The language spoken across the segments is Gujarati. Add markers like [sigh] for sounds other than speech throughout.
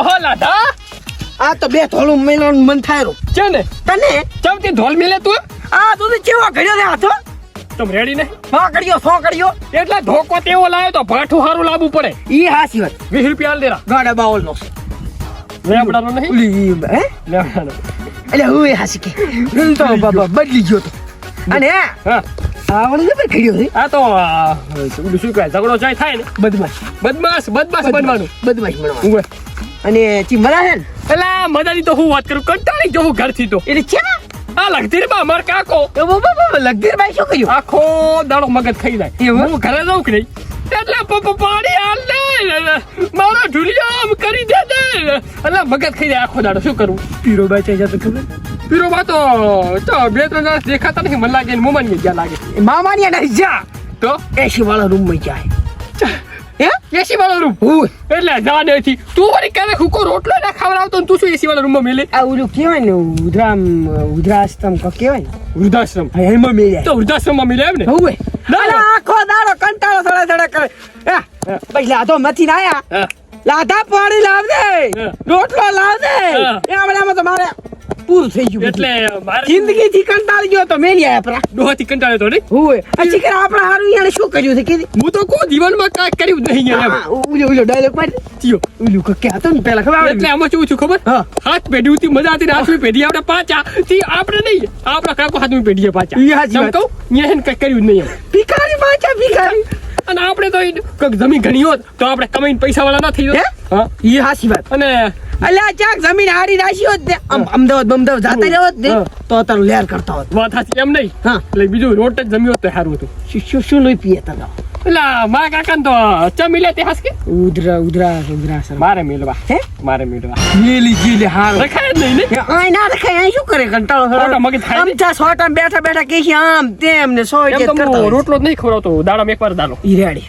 ઓહો લાધા. આ તો બે ધોલું મેલવાનું મન થાય રો છે ને તને? ચમથી ધોલ મિલે તું? આ તું તો કેવો ઘડ્યો રે હાથો? તમ રેડી ને? હા ઘડ્યો સો ઘડ્યો. એટલે ધોકો તેવો લાવ્યો તો ભાઠું હારું લાવવું પડે. ઈ હાસી વાત. 20 રૂપિયા દેરા. ગાડા બાવલ નો લેબડાનો નહીં? ઓલી હે? લેબડાનો એટલે હું એ હાસી કે. હું તો બાબા બદલી ગયો તો. અને હા. આવડે ને ઘડ્યો છે? આ તો શું કહેવાય? ઝઘડો જાય થાય ને. બદમાશ. બદમાશ બદમાશ બનવાનું. બદમાશ બનવા ઉવે. અને ચીમરા છે ને? એલા મજાની તો હું વાત કરું કંટાળી જવું ઘરથી તો. એટલે છે આ લગધીર બા અમાર કાકો. એ બો બો લગધીર ભાઈ શું કર્યું? આખો દાડો મગજ ખાઈ જાય? હું ઘરે જાઉં કે નહીં? એટલે પપ્પા પાણી હાલ ને મારો ઢુલિયો આમ કરી દે દે. એટલે મગજ ખાઈ જાય આખો દાડો. શું કરવું પીરો બાઈ ચાઈ જતો ખબર? પીરો બા તો તો બે ત્રણ દિવસ દેખાતા નથી. મને લાગે મોમાની ગયા લાગે. મામાની અને જા. તો? એસી વાળા રૂમમાં જાય હે? એસી વાળો રૂમ? હું એટલે દે થી તું વળી ક્યારે હુકો રોટલો ના ખવડાવતો તું શું એસી વાળા રૂમમાં મેલે? આ ઓલું કહેવાય ને ઉધરામ ઉધરાસ્તમ કો કહેવાય ને? વૃદ્ધાશ્રમ. એમાં મેલે. તો વૃદ્ધાશ્રમમાં મેલે એમ ને? હવે ના, આખો દાડો કંટાળો સડા સડા કરે. હે, પછી લાધો મથી ના આયા. લાધા પાણી લાવ દે રોટલો લાવ દે એ આમાં તો મારે પૂરું થઈ ગયું એટલે જિંદગી થી કંટાળી ગયો તો મેલી આયા પરા ડોહાથી કંટાળ્યો તો નહીં? હોય. આ ચીકરા આપણા હારું યાર શું કર્યું છે કીધી? હું તો કો જીવનમાં કાક કર્યું જ નહીં એમ ઓલો ઓલો ડાયલોગ પર થયો ઓલું કકે હતો ને પેલા ખબર એટલે આમાં શું છું ખબર? હાથ પેઢી ઉતી મજા હતી ને પેઢી આપણે પાછા થી આપણે નહીં. આપણા કાકો હાથમી પેઢીએ પાછા. ઈ હાજી વાત. કહું ન્યા હેને કાંઈ કર્યું જ નહીં ભિખારી પાછા ભિખારી. અને આપણે તો કંઈક જમીન ઘણી હોત તો આપણે કમાઈને પૈસા વાળા ના થઈ હે? જાત. હા. ઈ હાસી વાત. અને અલ્યા ચાક જમીન હારી રાશી હોત ને? અમદાવાદ અમદાવાદ જાતા રહ્યા હોત ને તો તારું લેર કરતા હોત. વાત સાચી એમ નહીં? હા. એટલે બીજું રોટ જ જમ્યો તો સારું હતું. શું શું નહીં પીએ તને એટલે મા કાકા તો ચા મિલે તે હાસ કે ઉધરા ઉધરા ઉધરા સર. મારે મેલવા. હે? મારે મેલવા. મેલી જીલે હાર. રખાય નહીં ને? આય ના રખાય આય શું કરે કંટાળો ખોટા મગજ ખાય આમ. સોટા બેઠા બેઠા કે છે આમ તેમ ને સોય કે કરતા રોટલો જ નહીં ખવડાવતો દાડામાં એકવાર દાડો. ઈ રેડી.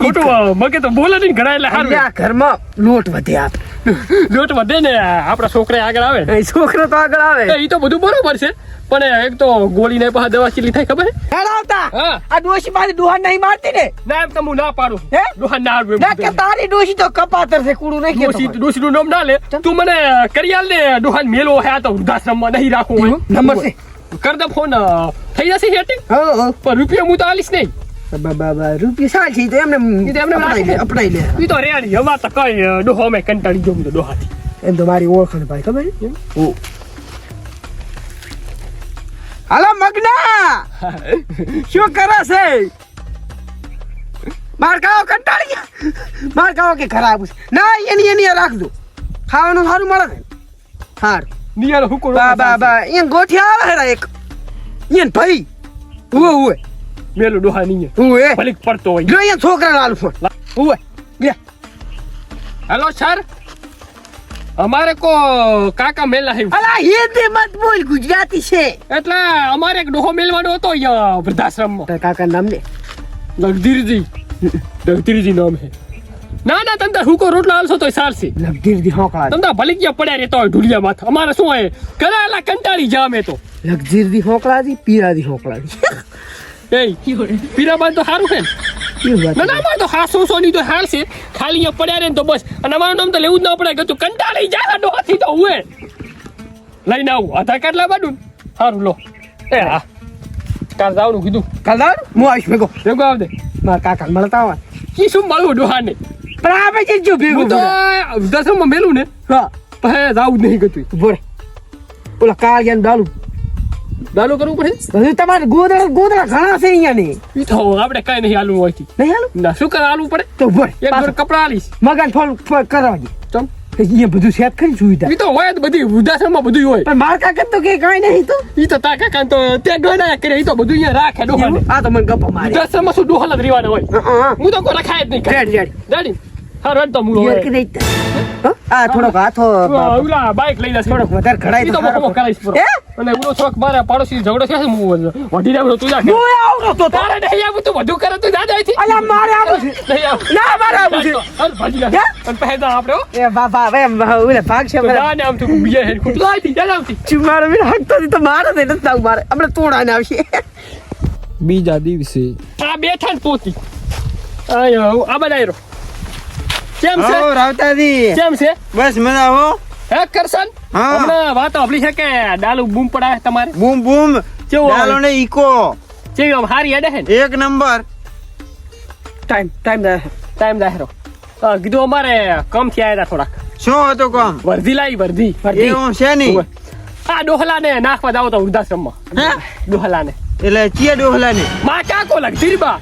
ખોટું મગે તો બોલે નહીં ઘણા એટલે સારું ઘરમાં લોટ વધે આપ. [laughs] લોટ વધે ને આપણા છોકરા આગળ આવે. ને છોકરો તો આગળ આવે. એ તો બધું બરોબર છે પણ એક તો ગોળી ને પાછા દવા ચીલી થાય ખબર છે? હેડ આવતા. હા. આ ડોશી મારી દુહાન નહીં મારતી ને? ના એમ તો હું ના પાડું. હે? દુહાન ના આવે ના કે તારી ડોશી તો કપાતર છે કુડું નહીં ડોસી કેતો ડોસીનું નામ ના લે. તું મને કરી આલ ને દુહાન મેલો હે આ તો વૃદ્ધાશ્રમમાં નહીં રાખવું હોય. નંબર છે. કર દે ફોન થઈ જશે હેટિંગ પણ રૂપિયા હું તો આલીશ નહીં. રૂપિયા સાલ તો એમને એમને અપડાઈ લે રાખે. અપડાઈ લે ઈ તો રેડી હવા તો કઈ ડોહો અમે કંટાળી ગયો તો ડોહાથી એમ તો મારી ઓળખાણ ભાઈ ખબર ઓ હાલો મગના શું કરે છે? માર કાવો કંટાળી માર કાવો કે ખરાબ છે ના એની એની રાખજો ખાવાનું સારું મળે ને હાર નિયાનો હુકો બા બા બા એ ગોઠિયા આવે એક. એન ભાઈ ઉવે ઉવે. મેલો ડોહા નહીં ઉવે ભલીક પડતો હોય. જો અહીંયા છોકરા લાલ ફોન. ઉવે લે. Hello sir. અમારે કો કાકા મેલા હે. અલા હિન્દી મત બોલ ગુજરાતી છે. એટલે અમારે એક ડોહો મેલવાનો હતો અહીંયા વૃદ્ધાશ્રમમાં. કાકા નામ ને? લગધીરજી. લગધીરજી નામ હે. ના ના તમતા હુકો રોટલો આલશો તોય સારસી લગધીર દી હોકળા તમતા ભલી ગયા પડ્યા રહેતા હોય ઢુલિયા માથ. અમારે શું હોય? કરેલા કંટાળી જામે તો. લગધીરજી હોકળાજી હોકળા હોકળાજી એ પીરાબાઈ તો સારું છે ને. ના અમારે તો હાસો સો ની તો હાર છે. ખાલી અહીંયા પડ્યા રહે તો બસ. અને અમારું નામ તો લેવું જ ના પડે કે તું કંટાળી જાય ડોહાથી તો હું લઈને આવું. આધાર કાર્ડ લાવવાનું સારું લો. એ હા. કાલ જવાનું કીધું. કલર હું આવીશ ભેગો. ભેગો આવ દે મારા કાકા મળતા હોય કી શું મળવું ડોહાને? પણ આપણે જ જો ભેગો તો દસમમાં મેલું ને. હા. પછી જાવું જ નહીં ગતું. બોરે ઓલા કાળિયાનું ડાલું. દાલો કરવું પડે? બધું તમારે ગોદડા ગોદડા ઘણા છે અહીંયા ની તો આપણે કઈ નહીં હાલવું હોય નહીં હાલું? ના શું કર હાલવું પડે? તો બોરે એક ભર કપડા આલીશ. મગન ફોન ફળ કરવા દે. ચમ. અહીંયા બધું સેટ કરી સુવિધા. ઈ તો હોય બધી વૃદ્ધાશ્રમમાં બધું હોય. પણ માર કાકા તો કે કઈ નહીં તો. ઈ તો તા કાકા તો ત્યાં ગણા કરે ઈ તો બધું અહીંયા રાખે ડોહાને. આ તો મને ગપ્પા મારે વૃદ્ધાશ્રમમાં શું ડોહાલ જ રેવાના હોય? હા તો કોઈ રખાય જ નહીં. ઘરે. રેડ. રેડ. દાડી તો મૂળો કે નહીં આ થોડોક હાથો ઓલા બાઈક લઈ જશે. થોડોક વધારે ખડાઈ તો મોકો કરાવીશ પૂરો. અને ઓલો છોક મારા પાડોશી ઝઘડો છે હું વઢી રહ્યો તું જા હું આવડો તો તારે નહીં આવું તું બધું કરે તું જા જાયથી. અલ્યા મારે આવું છે. નહીં આવું. ના મારે આવું છે. હાલ ભાજી. હે? અને પહેલા આપણે એ બાપા હવે એમ ઓલે ભાગ છે મારા. ના જા આમ તું બીજા હેડ ખૂટ. થી જા આમથી. ચુમારો હકતો તો મારે તો નથી આવું મારે. આપણે તોડાને આવશે. બીજા દિવસે આ બેઠા ને પોતી. આયો, આ બધા આયરો. કેમ છે? રાવતાજી. કેમ છે? બસ મજા હો. હે કરશન? હમણાં વાત આપલી છે કે ડાલુ બૂમ તમારે? બૂમ બૂમ. કેવું? ડાલો ને ઈકો. જેવી આમ હારી હેડે હે એક નંબર. ટાઈમ ટાઈમ દે ટાઈમ દાહેરો કીધું અમારે કમથી આવ્યા હતા થોડાક. શું હતું કામ? વર્ધી લાવી વર્ધી એવું છે નહીં? આ ડોહલા ને નાખવા જાવ તો વૃદ્ધાશ્રમમાં? ડોહલા ને એટલે ચિયા ડોહલા ને માં કાકો લગતી બા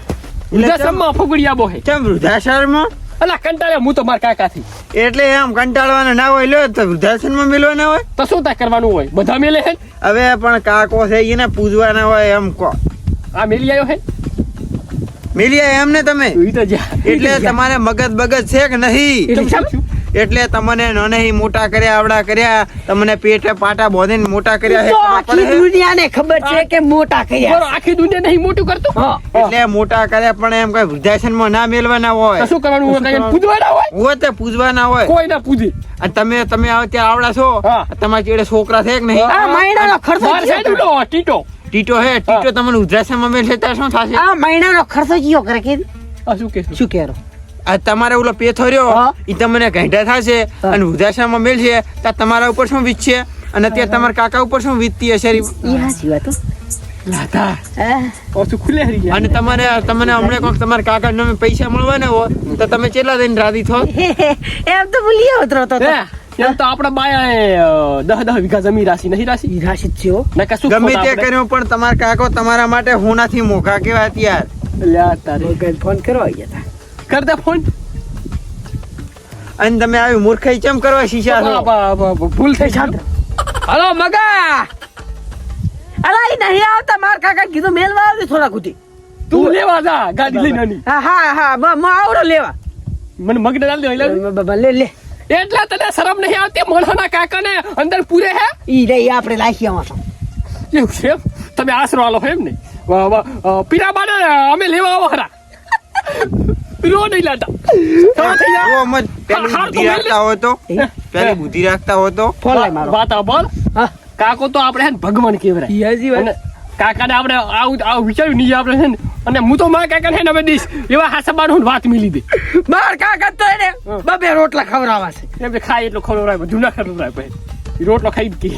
વૃદ્ધાશ્રમમાં ફુગડિયા બોહે. કેમ વૃદ્ધાશ્રમમાં? અલા કંટાળ્યા હું તો મારા કાકાથી. એટલે એમ કંટાળવાના ના હોય લ્યો તો વૃદ્ધાશ્રમમાં મિલવાના હોય? તો શું તા કરવાનું હોય? બધા મેલે હે હવે પણ કાકો છે એને પૂજવાના હોય એમ કો. આ મેલી આવ્યો હે મેલી એમ ને તમે? ઈ તો જા એટલે તમારે મગજ બગજ છે કે નહીં? એટલે તમને નને મોટા કર્યા આવડા કર્યા તમને પેટે પાટા બોધીને મોટા કર્યા છે આખી દુનિયાને ખબર છે કે મોટા કર્યા. આખી દુનિયા નહીં મોટું કરતો? એટલે મોટા કર્યા પણ એમ કઈ વૃદ્ધાશ્રમમાં ના મેળવાના હોય. શું કરવાનું હોય કઈ પૂજવાના હોય? હોય તે પૂજવાના હોય. કોઈ ના પૂજે. અને તમે તમે આવ ત્યાં આવડા છો. તમારા ચેડે છોકરા છે કે નહીં? આ મહિનાનો ખર્ચો છે ટીટો. ટીટો હે ટીટો તમને વૃદ્ધાશ્રમમાં મેળશે ત્યારે શું થશે? આ મહિનાનો ખર્ચો કયો કરે કે શું કે શું કેરો આ તમારે ઓલો પેથો રહ્યો એ તમને ઘંટા થશે અને વૃદ્ધાશ્રમમાં મેળશે ત્યાં તમારા ઉપર શું વીતશે અને ત્યાં તમારા કાકા ઉપર શું વીતતી હશે વાત હો. હા. અને તમારે તમને હમણાં કોઈક તમારા કાકા નામે પૈસા મળવાના હોય તો તમે કેટલા દઈને રાજી થો [laughs] એમ તો ભૂલી આવતો હતો તો. એમ તો આપડા બાયા દહ દહ વીઘા જમીન રાશી નહીં રાશી ઈ રાશિ છે ના કશું ગમે તે આપણે. કર્યું પણ તમારા કાકો તમારા માટે હોનાથી મોઘા કેવા ત્યાર લ્યા તારે ફોન કરવા ગયા હતા. કરતા ફોન. અને તમે આવી મૂર્ખાઈ કેમ કરવા શીશા છો? ભૂલ થઈ શાંત હલો મગા! અલા ઈ નહીં આવતા. માર કાકા કીધું મેલવા આવજો થોડા કુટી તું લેવા જા ગાડી લઈને આની. હા હા હા મ હું આવડો લેવા. મને મગને ડાલ દે એટલે લે. લે એટલા તને શરમ નહીં આવતી? મોઢાના કાકાને અંદર પૂરે હે? ઈ રે આપણે લાખી આમાં એવું છે તમે આશરો આલો એમ ને? વાહ, વાહ. અ, પીરાબાને અમે લેવા આવો ખરા રો નહીં લાતા મત પેલી બુદ્ધિ રાખતા હો તો? પેલી બુદ્ધિ રાખતા હો તો? ફોન મારો. વાત બોલ. કાકો તો આપણે હે ને ભગવાન વાત. અને કાકાને આપણે આવું આવું વિચાર્યું નહીં આપણે છે ને અને હું તો મારા કાકાને હે ને દઈશ. એવા હું વાત મિલી દે. માર કાકા તો એને બબે રોટલા ખવડાવવા છે. એમ ખાય એટલો ખવડાવે બધું ના ખવડાવે પછી રોટલો ખાઈ કે.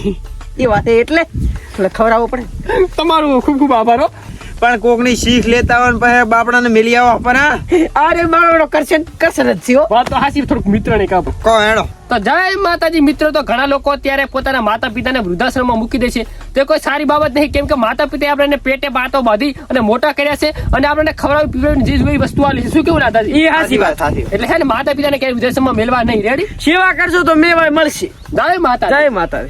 એ વાત એટલે? એટલે ખવડાવવો પડે. તમારું ખૂબ ખૂબ આભાર હો. પણ કોકની શીખ લેતા હોય પછી બાપડાને મેલી આવો પર હા? અરે મારો કરશે કરશે જ હો વાત તો હાસી થોડુંક મિત્ર ને કાપ કો હેડો. તો જય માતાજી મિત્રો તો ઘણા લોકો અત્યારે પોતાના માતા પિતાને વૃદ્ધાશ્રમમાં મૂકી દે છે. તે કોઈ સારી બાબત નહીં કેમ કે માતા પિતાએ આપણને પેટે બાતો બાંધી અને મોટા કર્યા છે અને આપણને ખવડાવી પીવડાવી જે જોઈ વસ્તુ આલી શું કેવું દાદાજી? એ હાસી વાત. હાસી એટલે છે ને માતા પિતાને ક્યાંય વૃદ્ધાશ્રમમાં મેળવા નહીં. રેડી સેવા કરજો તો મેવાય મળશે. જય માતા જય માતા